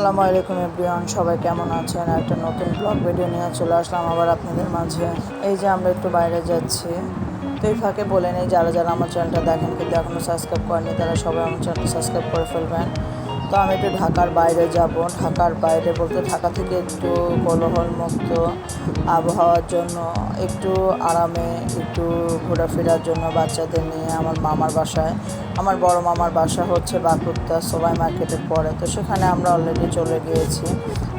আসসালামু আলাইকুম এভরিওয়ান, সবাই কেমন আছেন? একটা নতুন ব্লগ ভিডিও নিয়ে চলে আসলাম আবার আপনাদের মাঝে। এই যে আমরা একটু বাইরে যাচ্ছি। তো এই ফাঁকে বলে নেই, যারা যারা আমার চ্যানেলটা দেখেন কিন্তু এখনও সাবস্ক্রাইব করেনি তারা সবাই আমার চ্যানেলটা সাবস্ক্রাইব করে ফেলবেন। তো আমি একটু ঢাকার বাইরে যাব। ঢাকার বাইরে বলতে ঢাকা থেকে একটু কোলাহলমুক্ত আবহাওয়ার জন্য, একটু আরামে, একটু ঘোরাফেরার জন্য বাচ্চাদের নিয়ে আমার মামার বাসায়। আমার বড় মামার বাসা হচ্ছে বাঁকুড়া, সবাই মার্কেটের পরে তো সেখানে আমরা অলরেডি চলে গিয়েছি।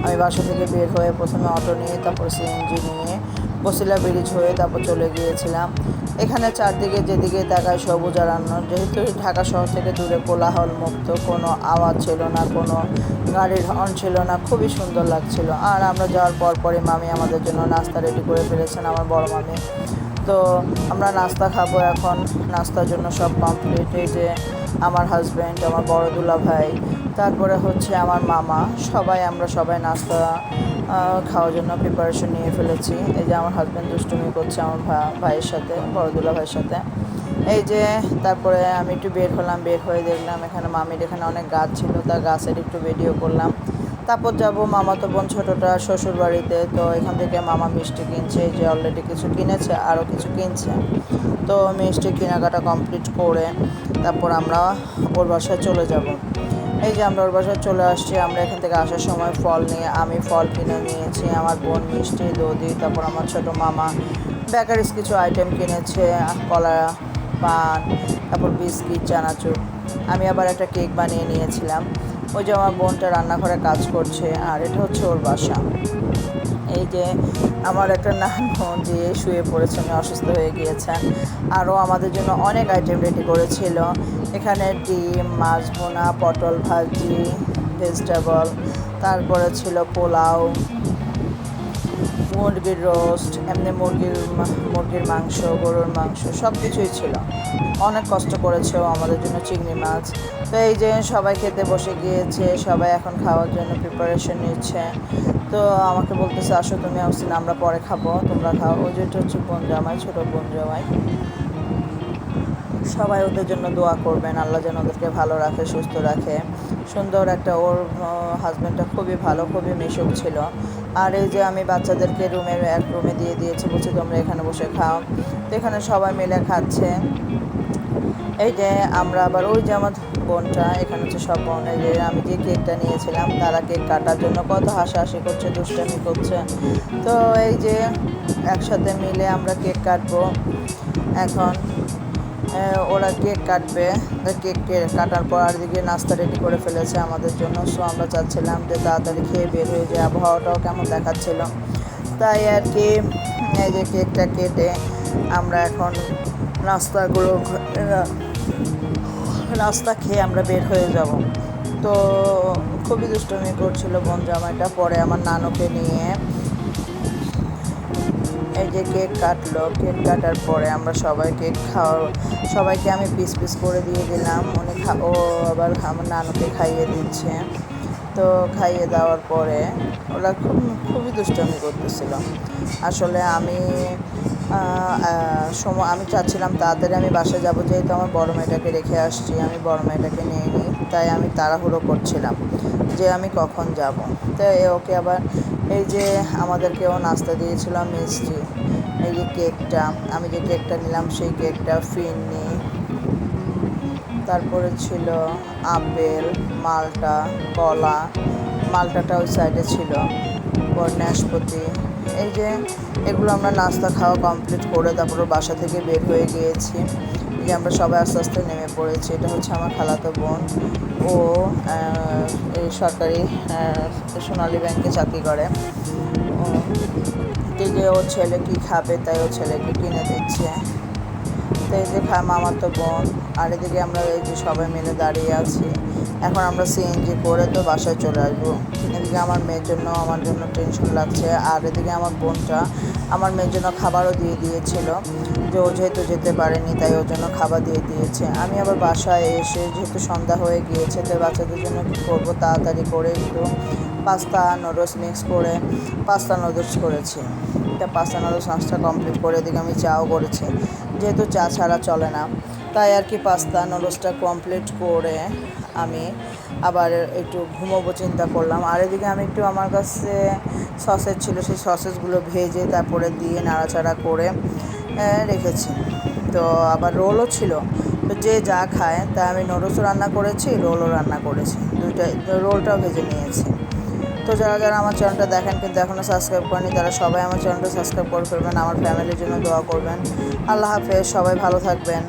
আমি বাসা থেকে বের হয়ে প্রথমে অটো নিয়ে, তারপর সিএনজি নিয়ে বসিলা ব্রিজ হয়ে তারপর চলে গিয়েছিলাম। এখানে চারদিকে যেদিকে তাকায় সবুজ আরান্য যেহেতু ঢাকা শহর থেকে দূরে কোলাহল মুক্ত কোনো আওয়াজ ছিল না, কোনো গাড়ির হর্ন ছিল না, খুবই সুন্দর লাগছিল। আর আমরা যাওয়ার পর পরে মামি আমাদের জন্য নাস্তা রেডি করে ফেলেছেন আমার বড় মামি। তো আমরা নাস্তা খাব এখন। নাস্তার জন্য সব কমপ্লিট এই যে আমার হাজব্যান্ড আমার বড় দুলা ভাই তারপরে হচ্ছে আমার মামা। সবাই, আমরা সবাই নাস্তা খাওয়ার জন্য প্রিপারেশন নিয়ে ফেলেছি। এই যে আমার হাজব্যান্ড দুষ্টুমি করছে আমার ভাইয়ের সাথে বড় দুলা ভাইয়ের সাথে। এই যে তারপরে আমি একটু বের হলাম, বের হয়ে দেখলাম এখানে মামির এখানে অনেক গাছ ছিল তার গাছের একটু ভিডিও করলাম। তারপর যাব মামা তো বোন ছোটোটা শ্বশুর বাড়িতে তো এখান থেকে মামা মিষ্টি কিনছে, এই যে অলরেডি কিছু কিনেছে আরও কিছু কিনছে। তো মিষ্টি কেনাকাটা কমপ্লিট করে তারপর আমরা ওর বাসায় চলে যাব। এই যে আমরা ওর বাসায় চলে আসছি, আমরা এখান থেকে আসার সময় ফল নিয়ে, আমি ফল কিনে নিয়েছি, আমার বোন মিষ্টি, দধি, তারপর আমার ছোট মামা, বেকারিস কিছু আইটেম কিনেছে, কলা, পান, তারপর বিস্কিট, চানাচুর। আমি আবার একটা কেক বানিয়ে নিয়েছিলাম। ওই যে আমার বোনটা রান্নাঘরে কাজ করছে, আর এটা হচ্ছে ওর বাসা। এই যে আমার একটা নানু যে শুয়ে পড়েছে, উনি অসুস্থ হয়ে গিয়েছেন। আরও আমাদের জন্য অনেক আইটেম রেডি করেছিল। এখানে ডিম, মাছ বোনা পটল ভাজি ভেজিটেবল তারপরে ছিল পোলাও মুরগির রোস্ট এমনি মুরগির মুরগির মাংস, গরুর মাংস সব কিছুই ছিল। অনেক কষ্ট করেছে আমাদের জন্য চিংড়ি মাছ। তো এই যে সবাই খেতে বসে গিয়েছে, সবাই এখন খাওয়ার জন্য প্রিপারেশন নিচ্ছে। তো আমাকে বলতেছে, আসো তুমি আসছি আমরা পরে খাব, তোমরা খাও। ওই যেটা হচ্ছে বোন জামাই, ছোটো বোন জামাই। সবাই ওদের জন্য দোয়া করবেন। আল্লাহ যেন ওদেরকে ভালো রাখে, সুস্থ রাখে। সুন্দর একটা ওর হাজব্যান্ডটা খুবই ভালো, খুবই মিশুক ছিল। আর এই যে আমি বাচ্চাদেরকে রুমের, এক রুমে দিয়ে দিয়েছি, বলছি তোমরা এখানে বসে খাও। তো এখানে সবাই মিলে খাচ্ছে। এই যে আমরা আবার, ওই যে আমার বোনটা, এখানে হচ্ছে সব বোন, এই যে আমি যে কেকটা নিয়েছিলাম, তারা কেক কাটার জন্য কত হাসাহাসি করছে, দুষ্টামি করছে। তো এই যে একসাথে মিলে আমরা কেক কাটবো। এখন ওরা কেক কাটবে। কেক কাটার পর আর দিকে নাস্তা রেডি করে ফেলেছে আমাদের জন্য। সো আমরা চাচ্ছিলাম যে তাড়াতাড়ি খেয়ে বের হয়ে যায় আবহাওয়াটাও কেমন দেখাচ্ছিল। তাই আর কি, এই যে কেকটা কেটে আমরা এখন নাস্তাগুলো নাস্তা খেয়ে আমরা বের হয়ে যাব। তো, খুবই দুষ্টমি করছিল বোন জামাইটা। পরে আমার নানুকে নিয়ে এই যে কেক কাটলো কেক কাটার পরে আমরা সবাই কেক খাওয়া, সবাইকে আমি পিস পিস করে দিয়ে দিলাম। উনি খা, ও আবার আমার নানুকে খাইয়ে দিচ্ছে। তো খাইয়ে দেওয়ার পরে ওরা খুব, খুবই দুষ্টমি করতেছিল। আসলে আমি সময় আমি চাচ্ছিলাম তাড়াতাড়ি আমি বাসায় যাব, যেহেতু আমার বড় মেয়েটাকে রেখে আসছি, আমি বড় মেয়েটাকে নিয়ে নিই তাই আমি তাড়াহুড়ো করছিলাম যে আমি কখন যাব। তো ওকে আবার এই যে আমাদেরকেও নাস্তা দিয়েছিল মিষ্টি। এই যে কেকটা, আমি যে কেকটা নিলাম সেই কেকটা ফিরনি। তারপরে ছিল আপেল, মালটা, কলা। মালটাটা ওই সাইডে ছিল পর নাশপাতি। এই যে এগুলো আমরা নাস্তা খাওয়া কমপ্লিট করে তারপরে বাসা থেকে বের হয়ে গিয়েছি। এই যে আমরা সবাই আস্তে আস্তে নেমে পড়েছি। এটা হচ্ছে আমার খালাতো বোন। ও সরকারি সোনালী ব্যাংকে চাকরি করে। দিকে ও ছেলে কি খাবে, তাই ও ছেলেকে কিনে দিচ্ছে। তো এই যে খা, মামার তো বোন। আর এদিকে আমরা এই যে সবাই মিলে দাঁড়িয়ে আছি। এখন আমরা সিএনজি করে তো বাসায় চলে আসব। এদিকে আমার মেয়ের জন্য, আমার জন্য টেনশন লাগছে। আর এদিকে আমার বোনটা আমার মেয়ের জন্য খাবারও দিয়ে দিয়েছিল। যে ও যেহেতু যেতে পারেনি, তাই ওর জন্য খাবার দিয়ে দিয়েছে। আমি আবার বাসায় এসে যেহেতু সন্ধ্যা হয়ে গিয়েছে তো বাচ্চাদের জন্য কী করব তাড়াতাড়ি করে একটু পাস্তা নুডলস মিক্স করে, পাস্তা নুডলস করেছি। এটা পাস্তা নুডলস নাস্তা কমপ্লিট করে এদিকে আমি চাও করেছি। যেহেতু চা ছাড়া চলে না, তাই আর কি পাস্তা নুডলসটা কমপ্লিট করে আমি আবার একটু ঘুমোবো চিন্তা করলাম। আর এদিকে আমি একটু আমার কাছে সসেজ ছিল, সেই সসেজগুলো ভেজে তারপরে দিয়ে নাড়াচাড়া করে রেখেছি। তো আবার রোলও ছিল। তো যে যা খায়, তা আমি নুডলসও রান্না করেছি রোলও রান্না করেছি। দুইটাই রোলটাও ভেজে নিয়েছি। তো যারা যারা আমার চ্যানেলটা দেখেন কিন্তু এখনও সাবস্ক্রাইব করেনি তারা সবাই আমার চ্যানেলটা সাবস্ক্রাইব করে ফেলবেন, আমার ফ্যামিলির জন্য দোয়া করবেন। আল্লাহ হাফেজ, সবাই ভালো থাকবেন।